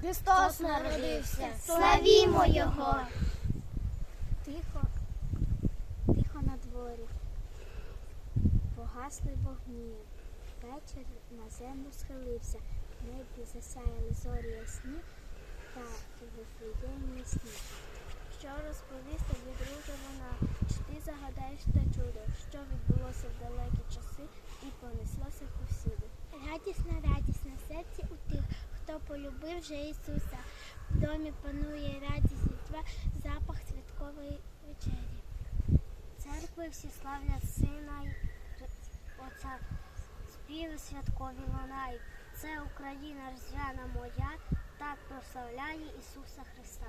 Христос народився. Славімо Його! Тихо, тихо на дворі. Погасли вогні. Вечір на землю схилився. В небі засяяли зорі ясні та у вифлеємі сні. Що розповісти від друга вона? Чи ти загадаєш те чудо, що відбулося в далекі часи і понеслося повсюди? Радісна, радісна серці у хто полюбив вже Ісуса. В домі панує радість дітва, запах святкової вечері. Церкви всі славлять сина й Отця, співи святкові лунають. Це Україна різдвяна моя, так прославляє Ісуса Христа.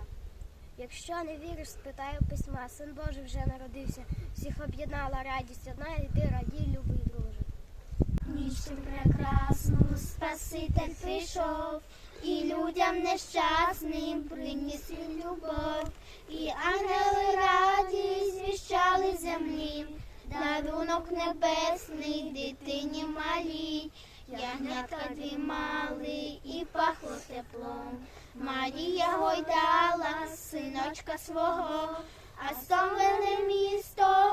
Якщо не віриш, спитай у письма, син Божий вже народився, всіх об'єднала радість одна, іди радій, любий Ніч прекрасну Спаситель прийшов, і людям нещасним приніс він любов, і ангели раді звіщали землі, дарунок небесний дитині малій, ягнятка дрімали і пахло теплом. Марія гойдала синочка свого, а стомлене місто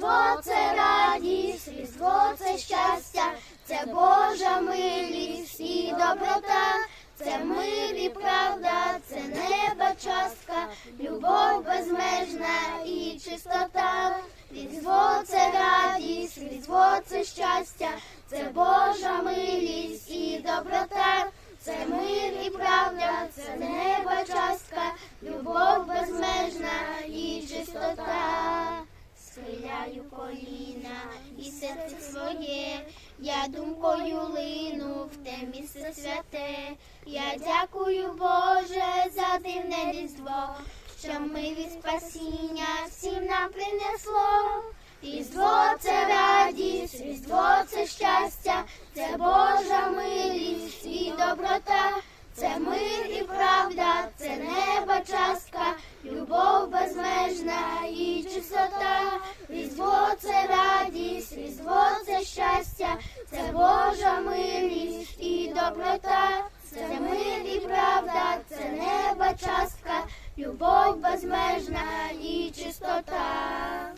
Різдво це радість, Різдво це щастя, це Божа милість і доброта, це мир і правда, це неба частка, любов безмежна і чистота. Різдво це радість, Різдво це щастя, це Божа милість і доброта, це мир і правда, це неба коліна і серце своє, я думкою лину в те місце святе. Я дякую Боже за дивне різдво, що милі спасіння всім нам принесло. Різдво це радість, Різдво це щастя, це Божа радість, Різдво це щастя, це Божа милість і доброта, це мир і правда, це неба частка, любов безмежна і чистота.